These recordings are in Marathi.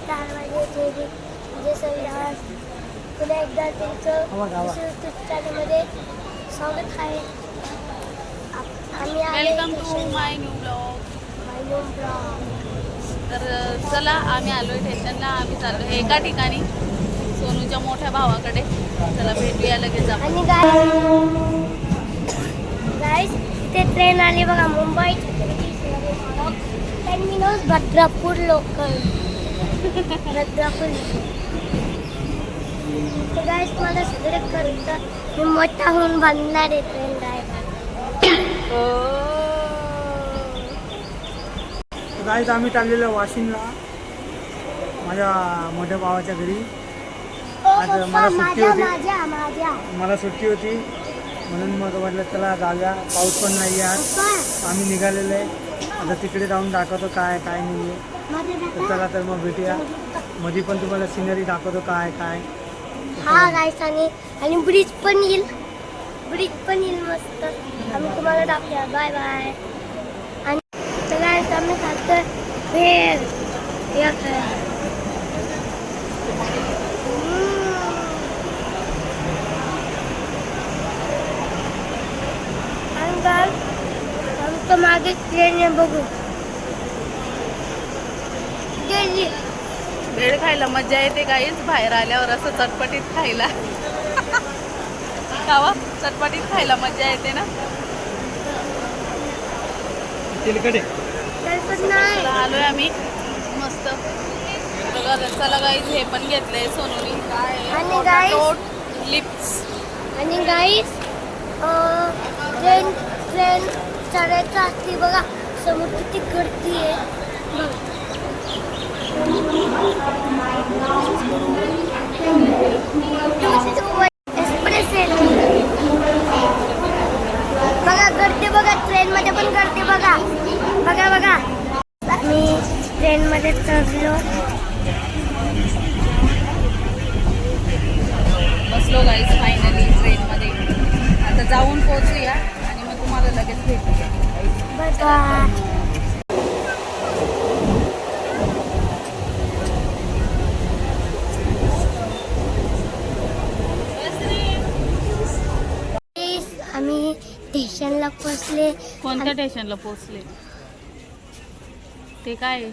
दारवाजे जे जे जे संविधान पुन्हा एकदा त्यांचं यूट्यूब चॅनलमध्ये स्वागत आहे. आप- आम्ही आले welcome to my new blog my new blog तर चला आम्ही आलोय स्टेशनला आम्ही चाललो एका ठिकाणी सोनूच्या मोठ्या भावाकडे. चला भेटूया लगेच आपण. आणि गाईस इथे ट्रेन आली बघा मुंबई. टर्मिनस भद्रापूर लोकल भद्रापूर ते गाईस मला सगळे करत मी मोठा होऊन बांधणार आहे ट्रेन गाईत आम्ही चाललेलो वाशिमला माझ्या मोठ्या भावाच्या घरी. आज मला सुट्टी होती. मला सुट्टी होती. म्हणून मग म्हटलं चला जाऊया. पाऊस पण नाही आज. आम्ही निघालेलो आहे. आता तिकडे जाऊन दाखवतो काय काय नाही आहे तर चला तर मग भेटूया. मध्ये पण तुम्हाला सिनरी दाखवतो काय काय. हा गाईस आणि आणि ब्रिज पण येईल. ब्रिज पण येईल मस्त. आम्ही तुम्हाला दाखवूया. बाय बाय आणि तर गाईस आम्ही खातो भेळ या आणि आमचं मागे ट्रेन बघू. गेली. भेळ खायला मजा येते काहीच बाहेर आल्यावर असं चटपटीत खायला. कावा चटपटीत खायला मजा येते ना? आलोय आम्ही. मस्त. बघा चला गाईज हे पण घेतलंय सोनूनी. काय? लिप्स आणि गाईस ट्रेन ट्रेन चढायचं असते बघा. समोर किती गर्दी आहे. बघा गर्दी बघा ट्रेन मध्ये पण गर्दी बघा. बघा बघा. मी ट्रेन मध्ये चढलो. बसलो गाईज फायनली ट्रेनमध्ये आता जाऊन पोहोचूया आणि मग तुम्हाला लगेच भेटू. बाय आम्ही स्टेशनला पोचले कोणत्या स्टेशनला पोहोचले? ते काय?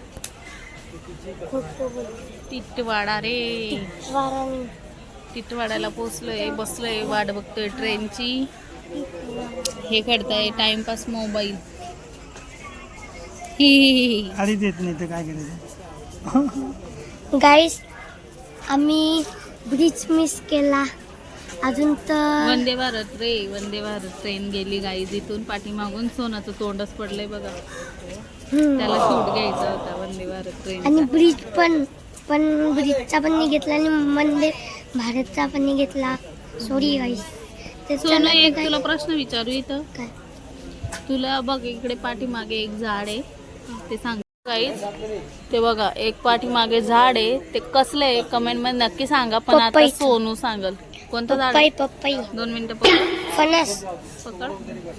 टिटवाडा रे. वाराण टिटवाड्याला पोहोचलोय बसलोय वाट बघतोय ट्रेनची. हे करताय टाइमपास मोबाईल ही देत नाही तर काय करायचं? गाईस आम्ही ब्रिज मिस केला. अजून तर वंदे भारत रे वंदे भारत. ट्रेन गेली गाईज इथून पाठीमागून सोनाचं तोंडच पडलंय बघा. हम्म. त्याला शूट घ्यायचा होता वंदे भारत आणि ट्रेन ब्रिज पण पण ब्रिजचा पण नाही घेतला आणि वंदे भारतचा पण नाही घेतला. सॉरी गाईस ते सोनू चला एक तुला. प्रश्न विचारू इथं. काय? तुला बघ इकडे पाठीमागे एक झाड आहे. ते सांग गाईज ते बघा एक पाठीमागे झाड आहे. ते कसलं आहे कमेंटमध्ये नक्की सांगा. पण आता. सोनू सांगल. कोणतं झाड पप्पाई आहे? पप्पाई दोन मिनिटं पकड. फणस. पकड.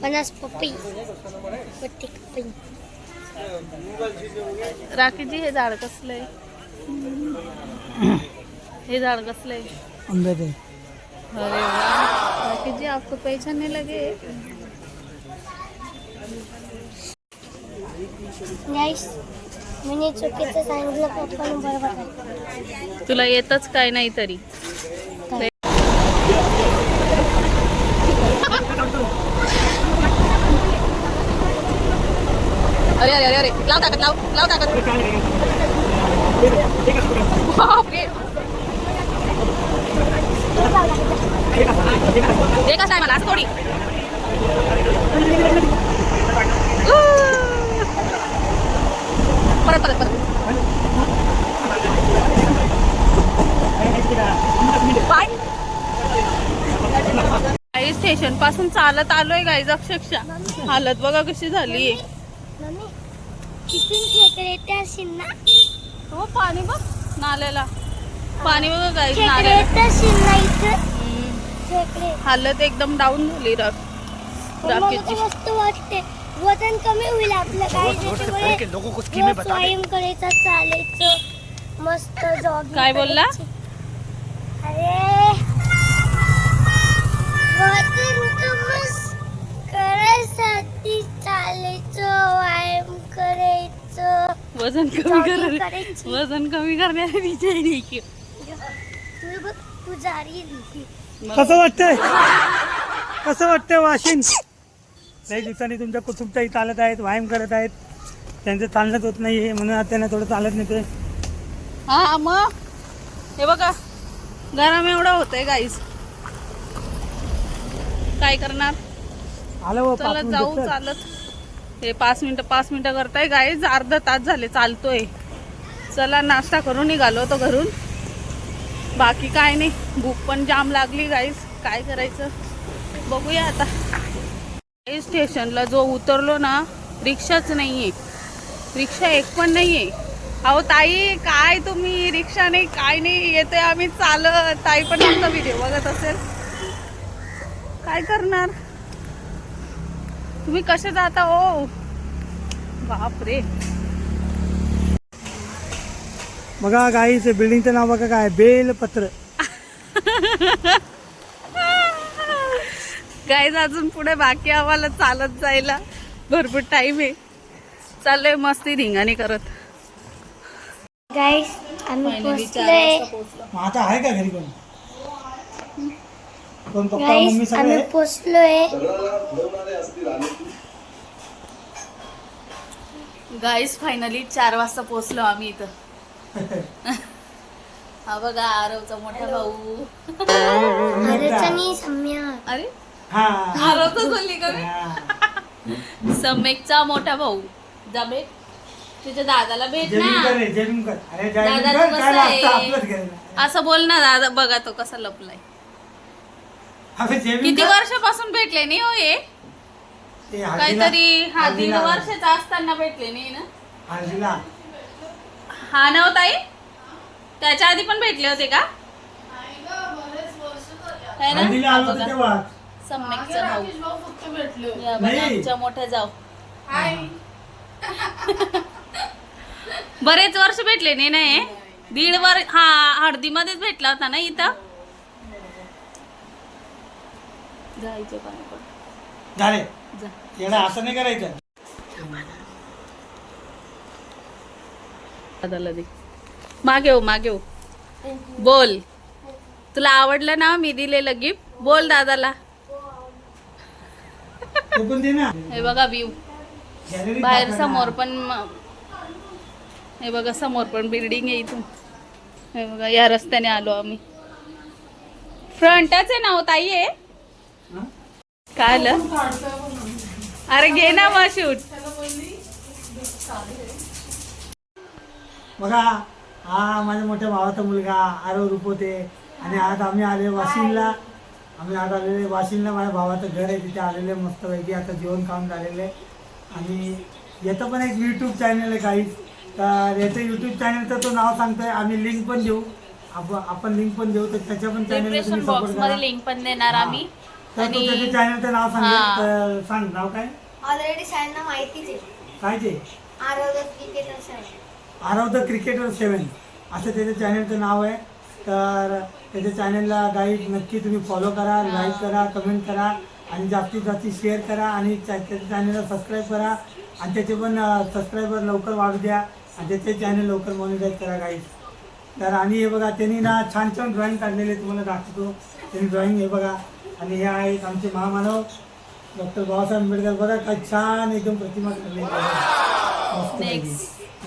फणस पत्ती राखीजी हे झाड कसलं आहे? हे झाड कसलं आहे? अरे वाह राखीजी आपको पहचानने लगे. गाईस मी चुकीचं सांगितलं पप्पा बरोबर तुला येतच काय नाही तरी. अरे अरे अरे अरे लाव ताकद लाव लाव ताकद. बापरे. एकच आहे मला? असं थोडी. परत परत परत. पाय काही स्टेशनपासून चालत आलोय गाईज अक्षरशः. हालत बघा कशी झाली हो पाणी बघ नाल्याला. पाणी बघा गाईज नाल्याला. हालत एकदम डाऊन झाली राख राखेची. वाटते वजन कमी होईल आपलं काय त्याच्यामुळे व्यायाम करायचं चालायचं मस्त जॉगिंग काय बोलला? अरे! वजन करायसाठी चालायचं व्यायाम करायचं. वजन कमी करायची. वजन कमी करण्याचा विचार नाही की तू बघ तू जारी लिहिली. कसं वाटतंय? कसं वाटतंय वाशिन काही दिवसांनी तुमच्या कुटुंबताई चालत आहेत व्यायाम करत आहेत. त्यांचं चालणंच होत नाही आहे म्हणून आता त्यांना थोडं चालत नाही ते हा मग? हे बघा गरम एवढं होतंय गाईस काय करणार? आलं चला पाच जाऊ. चालत. हे पाच मिनिटं पाच मिनिटं करताय गाईज अर्धा तास झाले चालतोय. चला नाश्ता करून निघालो होतो घरून. बाकी काय नाही भूक पण जाम लागली गाईज काय करायचं? बघूया आता. स्टेशनला जो उतरलो ना रिक्षाच नाहीये. रिक्षा एक पण नाहीये. अहो ताई काय तुम्ही? रिक्षा नाही काय नाही येते आम्ही चालत. ताई पण आमचा व्हिडिओ बघत असेल. काय करणार? तुम्ही कसे जाता ओ बापरे. बघा गाईच बिल्डिंगचं नाव बघा काय? बेलपत्र. गाईज अजून पुढे बाकी आम्हाला चालत जायला भरपूर टाइम आहे. चाललोय मस्ती धिंगाणी करत. गाईस आम्ही Finally चार पोचलोय वाजता पोहोचलो. मग आता आहे का घरी कोण? गाईस मम्मी सगळे? आम्ही आहे? पोचलोय गाईज फायनली चार वाजता पोहोचलो आम्ही इथं. हा बघा आरवचा मोठा भाऊ. सम्या. अरे हा. बोलली का मी? सम्यकचा मोठा भाऊ. जा भेट. तुझ्या दादाला भेट ना. दादा, तू कसा आहे? असं बोल ना दादा बघा तो कसा लपलाय. किती. वर्षापासून भेटले नाही हो हे? काहीतरी हा दीड वर्षाचा असताना भेटले नाही ना? हा ना हो ताई? त्याच्या आधी पण भेटले होते का? है ना? हा बघा. सम्यकचा भाऊ या बघा, नाही. आमच्या मोठ्या जाऊ. बरेच वर्ष भेटले नाही ना हे दीड वर्ष हा हळदीमध्येच भेटला होता ना इथं? जायचे पाणी पण झाले जा येणं असं नाही करायचं. दादाला दे. मागे हो मागे हो. बोल. तुला आवडलं ना मी दिलेलं गिफ्ट बोल दादाला. हे बघा व्ह्यू बाहेर. समोर पण हे बघा समोर पण बिल्डिंग आहे इथून. हे बघा या रस्त्याने आलो आम्ही. फ्रंटच आहे ना हो ताई आहे हा? काय आलं? अरे घे ना मग शूट बघा हा माझ्या मोठ्या भावाचा मुलगा आरव रुपवते. आणि आज आम्ही आले वाशिमला. आम्ही आज आलेले वाशिमला माझ्या भावाचं घर आहे तिथे आलेले मस्तपैकी आता जेवण खाऊन झालेले. आणि याचं पण एक यूट्यूब चॅनल आहे काही तर याचं यूट्यूब चॅनलचं तो नाव सांगतोय आम्ही लिंक पण देऊ. आप- आपण लिंक पण देऊ तर त्याच्या पण तुम्ही बॉक्समध्ये लिंक पण देणार हा. आम्ही. तर तो त्याच्या चॅनलचं नाव हा. सांग तर सांग नाव काय? ऑलरेडी सगळ्यांना माहितीच आहे. काय ते? आरोग्य क्रिकेटर्स आहे आरव द क्रिकेटर सेवन असं त्याचं चॅनलचं नाव आहे. तर त्याच्या चॅनलला गाईड नक्की तुम्ही फॉलो करा लाईक करा कमेंट करा आणि जास्तीत जास्त शेअर करा आणि त्या- त्याच्या चॅनलला सबस्क्राईब करा. आणि त्याचे पण सबस्क्रायबर लवकर वाढू द्या. आणि त्याचे चॅनल लवकर मॉनिटाईज करा गाईड तर आणि हे बघा त्यांनी ना छान छान ड्रॉइंग काढलेले तुम्हाला दाखवतो. त्यांनी ड्रॉइंग हे बघा. आणि हे आहेत आमचे महामानव. डॉक्टर बाबासाहेब आंबेडकर. बघा काय छान एकदम प्रतिमा काढलेली आहे.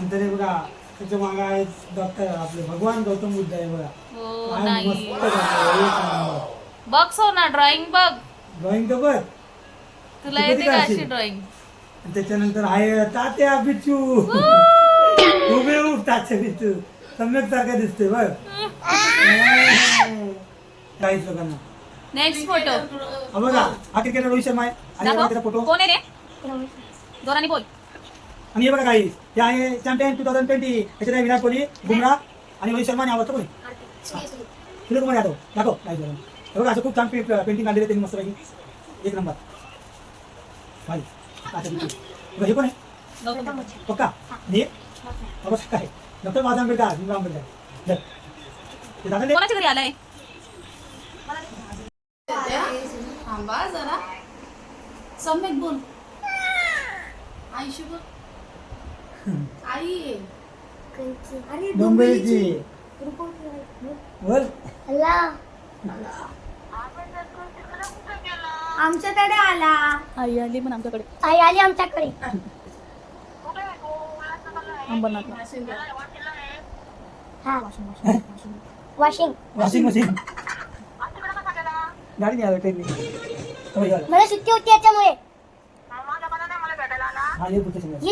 नंतर हे बघा त्याच्यामागे आहेत डॉक्टर आपले भगवान गौतम बुद्ध आहे बघा. हो काय नाही. मस्त काढलंय, एक नंबर. बघ सोना ड्रॉइंग बघ. ड्रॉइंग तर बघ. तुला येते का अशी? ड्रॉइंग आणि त्याच्यानंतर आहे तात्या बिच्चू उभे उभ तात्या बिच्चू सम्यक सारखा दिसतोय बघ. काहीच लोकांना नेक्स्ट फोटो हा बघा हा क्रिकेटर रोहित शर्मा आहे आणि हे बघा त्याचा फोटो कोण आहे रे? जोराने बोल. आणि हे बघा काही हे आहे चॅम्पियन टू थाउजंड ट्वेंटी त्याच्यात आहे विराट कोहली बुमरा आणि रोहित शर्मा आणि आवडतं कोणी? सूर्यकुमार यादव. दाखव. हे बघा असं खूप छान पेंटिंग काढलेले त्यांनी मस्तपैकी. एक नंबर. अच्छा, आहे. हे कोण आहे? पक्का? हे? बाबा काय डॉक्टर बाबासाहेब आंबेडकर भीमराव आंबेडकर. ते दादा दे. कोणाच्या घरी आलाय? थांबा जरा. सम्यक बोल. आईशी बोल. आई. अरे डोंबिवलीची बोल. हॅलो आमच्याकडे आला. आई आली पण आमच्याकडे. आई आली आमच्याकडे. अंबरनाथला हा. वॉशिंग वॉशिंग मशीन गाडी नाही आलं ट्रेनने हो, या. मला सुट्टी होती याच्यामुळे. हा ये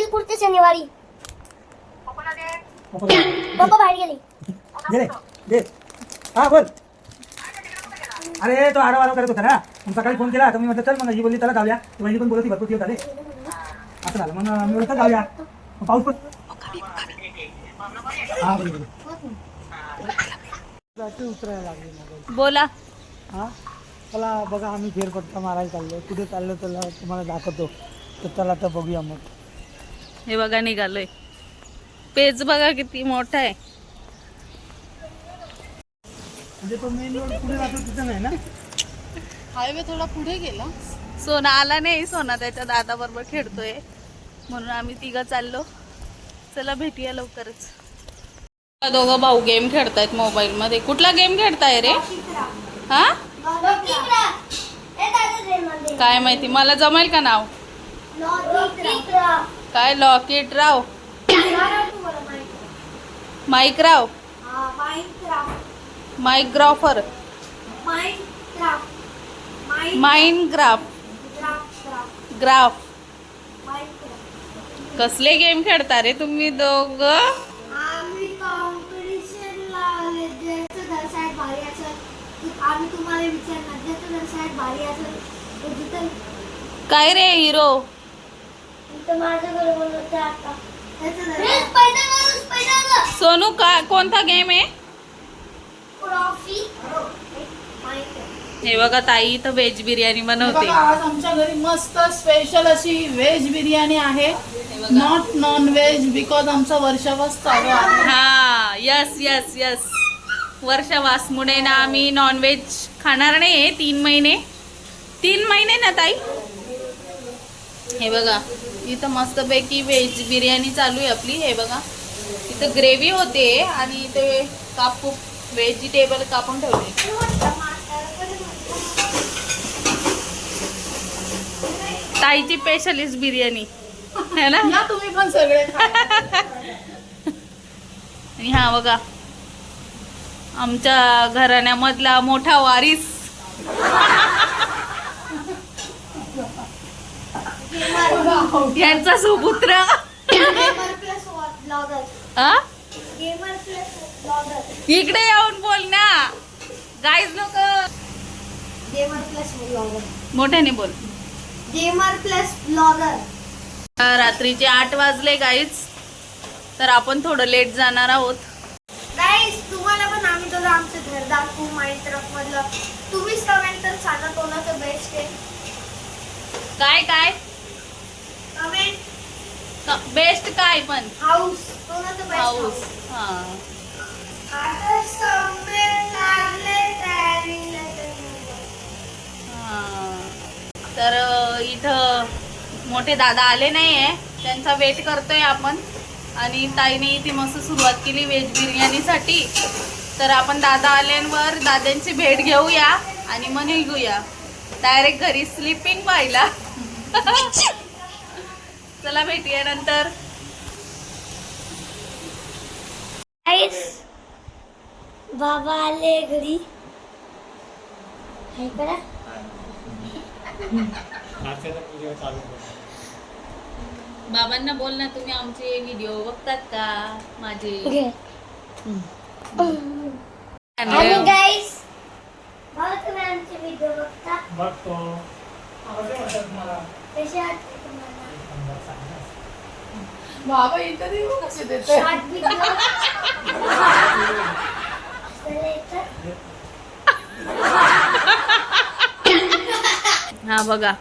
पुढच्या शनिवारी. पप्पा बाहेर गेले. दे दे. हा बोल. अरे तो आडवा आडवा करत होता ना. मग सकाळी फोन केला तर मी म्हटलं चल मग ही बोलली त्याला जाऊया. तर वहिनी पण बोलत होती भरपूर दिवस झाले. असं झालं. मग मी म्हटलं जाऊया. मग पाऊस पण हा बोल, उतरायला लागली बोला. हा? चला बघा आम्ही फेरपट्टा मारायला चाललो कुठे चाललो त्याला तुम्हाला दाखवतो. तर चला तर बघूया मग. हे बघा निघालोय. पेज बघा किती मोठा आहे. म्हणजे तो मेन रोड पुढे जातो तिथं नाही ना? हायवे थोडा पुढे गेला. सोना आला नाही सोना त्याच्या दादा बरोबर खेळतोय. म्हणून आम्ही तिघं चाललो. चला भेटूया लवकरच. दोघं भाऊ गेम खेळतायत मोबाईल मध्ये. कुठला गेम खेळताय रे? हा? काय माहिती? मला जमेल का नाव? काय लॉकेट राव माईक राव माईक ग्रॉफर माइंड ग्राफ. ग्राफ कसले गेम खेळता रे तुम्ही दोघ? काय रे हिरो? तिथं सोनू का कोणता गेम आहे? हे बघा ताई इथं व्हेज बिर्याणी बनवते बघा आज आमच्या घरी मस्त स्पेशल अशी व्हेज बिर्याणी आहे. नॉट नॉन व्हेज बिकॉज आमचा वर्षावास चालू आहे. हा yes yes yes Varsha Vasmude ना आम्ही नॉनव्हेज खाणार नाही तीन महिने. तीन महिने ना ताई? हे बघा. इथं मस्तपैकी व्हेज बिर्याणी चालू आहे आपली. हे बघा. इथं ग्रेव्ही होते आणि ते कापू व्हेजिटेबल कापून ठेवले. ताईची स्पेशलिस्ट बिर्याणी. है ना? या तुम्ही पण सगळे. आणि हा बघा. आमच्या घराण्यामधला मोठा वारीस. यांचा सुपुत्र गेमर प्लस ब्लॉगर आ? गेमर प्लस ब्लॉगर इकडे येऊन बोल ना. गाईज लोक गेमर प्लस ब्लॉगर मोठ्याने बोल. गेमर प्लस ब्लॉगर रात्रीचे आठ वाजले गाईज तर आपण थोडं लेट जाणार आहोत. गाईस तुम्हाला पण आम्ही दोघं आमचं घर दाखवू माइंड ट्रक मधलं तुम्हीच कमेंट तर सांगा कोणाचं बेस्ट आहे? काय काय? बेस्ट काय पण? हाऊस हाऊस हा. तर इथं मोठे दादा आले नाही आहे त्यांचा वेट करतोय आपण. आणि ताईने इथे मस्त सुरुवात केली व्हेज बिर्याणीसाठी. तर आपण दादा आल्यावर दादांची भेट घेऊया आणि मग निघूया. डायरेक्ट घरी स्लिपिंग पाहिला चला भेटूया नंतर. बाबा आले घरी. हाय करा. बाबांना बोल ना तुम्ही आमचे व्हिडिओ बघतात का? माझे. गाईस भाऊ तुम्ही आमचे व्हिडिओ बघता? बघतो. कसे वाटते तुम्हाला? बाबा इंटरव्ह्यू कसे देते? हा बघा.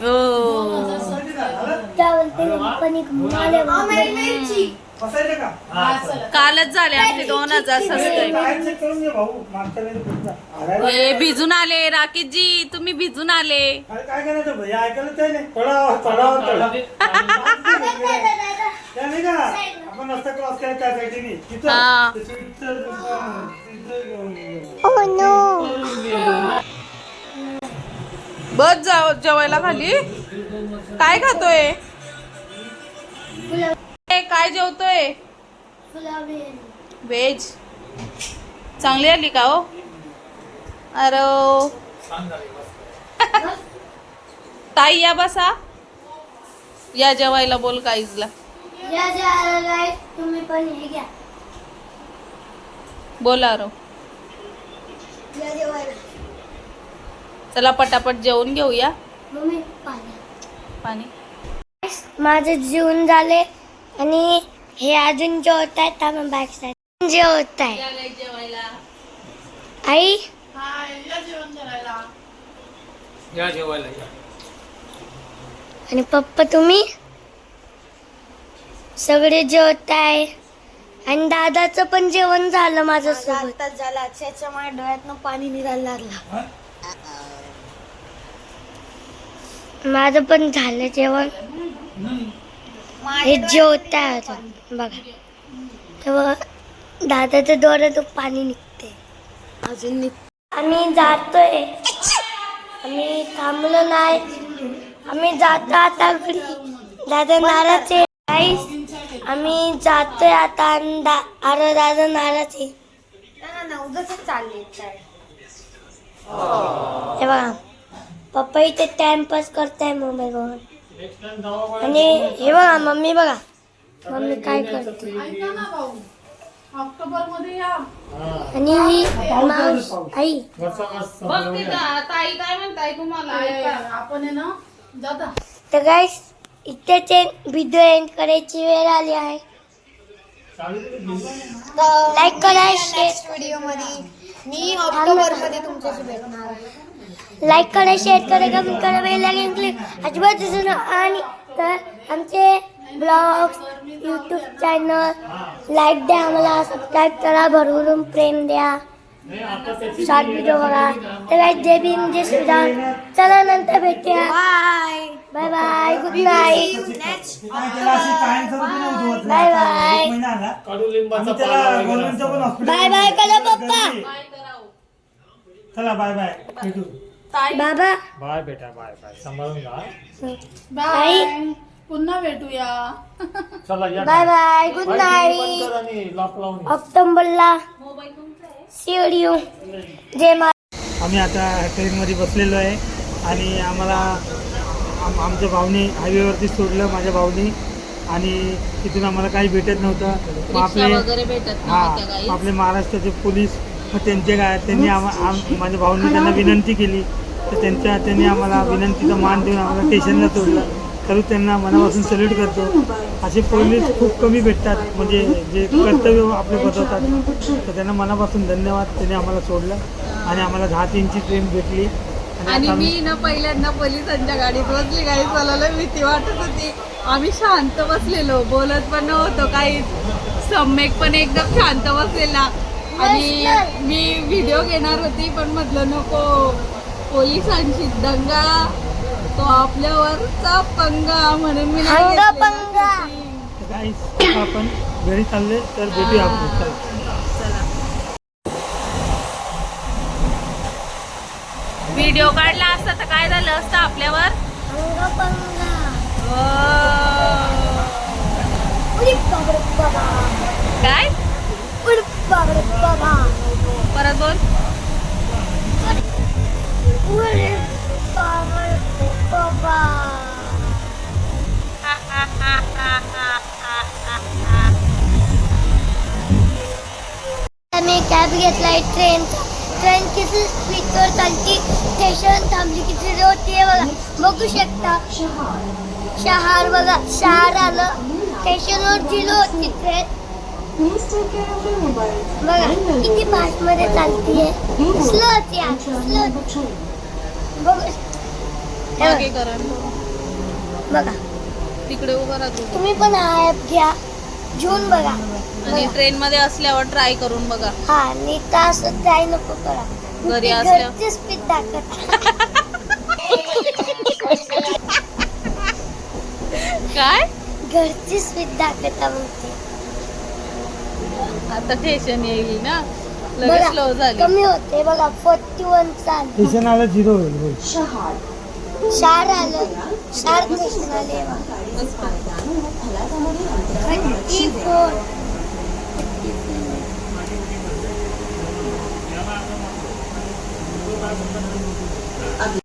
ओ. हा. कालच झाले आमचे दोन हजार सबस्क्राईब हे भिजून आले राकेशजी तुम्ही भिजून आले. अरे काय करायचं भैया ऐकायला ते नाही. थोडा थोडा थोडा त्या नाही का? आपण रस्ता क्रॉस केला त्या साईडने तिथं. हा. ते तिथं- तिथं घेऊन ये. Oh. बस जाव जेवायला खाली. काय खातोय? ए, काय जेवतोय? व्हेज चांगली आली का हो? अरे ताई या बसा. या जेवायला बोल काईजला तुम्ही पण हे घ्या. बोला रो या जेवायला. चला पटापट जेवून घेऊया. मम्मी पाणी. पाणी. माझे जेवण झाले आणि हे अजून जेवत आहेत जेवत आहे जेवायला. आई जेवण करायला. या जेवायला या. आणि पप्पा तुम्ही? सगळे जेवत आहे. आणि दादाचं पण जेवण झालं माझं सोबत झालं. अक्षरच्या माझ्या डोळ्यातनं पाणी निघायला लागलं. माझं पण झालं जेवण. हे जेवत आहे अजून. बघा. तेव्हा दादाच्या डोळ्यातून पाणी निघते अजून निघ आम्ही जातोय. आम्ही थांबलो नाही. आम्ही जातो आता घरी. दादा नाराज आहे. Guys, आम्ही जातोय आता आणि दा- अरे दादा नाराज आहे. हे बघा. पप्पा इथे टाइमपास करताय मोबाईल बघून आणि हे बघा मम्मी बघा. मम्मी काय करते? ऑक्टोबरमध्ये या. आणि ही मावस आई. बघ ताई काय म्हणताय तुम्हाला? ऐका, आपण आहे ना दादा तर गाईस इथेच व्हिडिओ एंड करायची वेळ आली आहे. लाईक करा शेअर व्हिडिओमध्ये. मी ऑक्टोबरमध्ये तुमच्याशी भेटणार लाईक करा शेअर करा कमेंट करा बेल आयकॉन क्लिक अजिबात नका. आणि तर आमचे ब्लॉग्स यूट्यूब चॅनल. लाईक द्या आम्हाला सबस्क्राईब करा भरभरून प्रेम द्या. शॉर्ट व्हिडिओ बघा. तर जय भीम जय श्रीराम. चला नंतर भेटूया. Bye bye bye good night पण हॉस्पिटल बाय बाय करा पप्पा. चला बाय बाय भेटू. बाबा. बाय बेटा. बाय बाय सांभाळून जा बाय पुन्हा भेटूया. चला या bye bye good night lock लावून ये. ऑक्टोबरला सीओडीओ जय मा आम्ही आता ट्रेनमध्ये बसलेलो आहे आणि आम्हाला आम आमच्या भाऊने हायवेवरती सोडलं माझ्या भाऊने. आणि तिथून आम्हाला काही भेटत नव्हतं. मग आपले वगैरे भेटत हा काही आपले महाराष्ट्राचे पोलीस मग त्यांचे काय त्यांनी आम्हा आम- माझ्या भाऊने त्यांना विनंती केली. तर त्यांच्या त्यांनी आम्हाला विनंतीचा मान देऊन आम्हाला स्टेशनला सोडलं. तरी त्यांना मनापासून सल्यूट करतो. असे पोलीस खूप कमी भेटतात. म्हणजे जे कर्तव्य आपले बजावतात तर त्यांना मनापासून धन्यवाद. त्यांनी आम्हाला सोडलं. आणि आम्हाला दहा तीनची ट्रेन भेटली. आणि मी ना पहिल्यांदा पोलिसांच्या गाडीत बसली मला लय भीती वाटत होती. आम्ही शांत बसलेलो. बोलत पण नव्हतो काही सम्यक पण एकदम शांत बसलेला. आणि मी व्हिडिओ घेणार होती पण म्हटलं नको. पोलिसांची दंगा. तो आपल्यावरचा पंगा म्हणून मी नाही घेतलेला. पंगा. आपण घरी चालले तर भेटूया आपण. चला. व्हिडिओ काढला असता तर काय झालं असतं आपल्यावर? उडी बाबा काय? उडी बाबरे बाबा. परत बोल. उडी. आम्ही कॅब घेतलाय. ट्रेनचा ट्रेन किती स्पीडवर चालती? स्टेशन थांबली किती? होती आहे बघा. बघू शकता. शहर बघा. शहर आलं. स्टेशनवर दिलं होती ट्रेन. बघा किती फास्टमध्ये चालतीये. स्लो होती स्लो बघू हे बघा. तिकडे उभं राहतो. तुम्ही पण हा ॲप घ्या. घेऊन बघा. आणि ट्रेन मध्ये असल्यावर ट्राय करून बघा. हा नीता असं ट्राय नको करा. घरी ती असल्या- दाखवत. काय? घरची पीठ दाखवता म्हणते. आता टेन्शन येईल ना? लगेच स्लो झाली. कमी होते. बघा फोर्टी वन चाल झिरो होईल शार आलं. शार आले 44.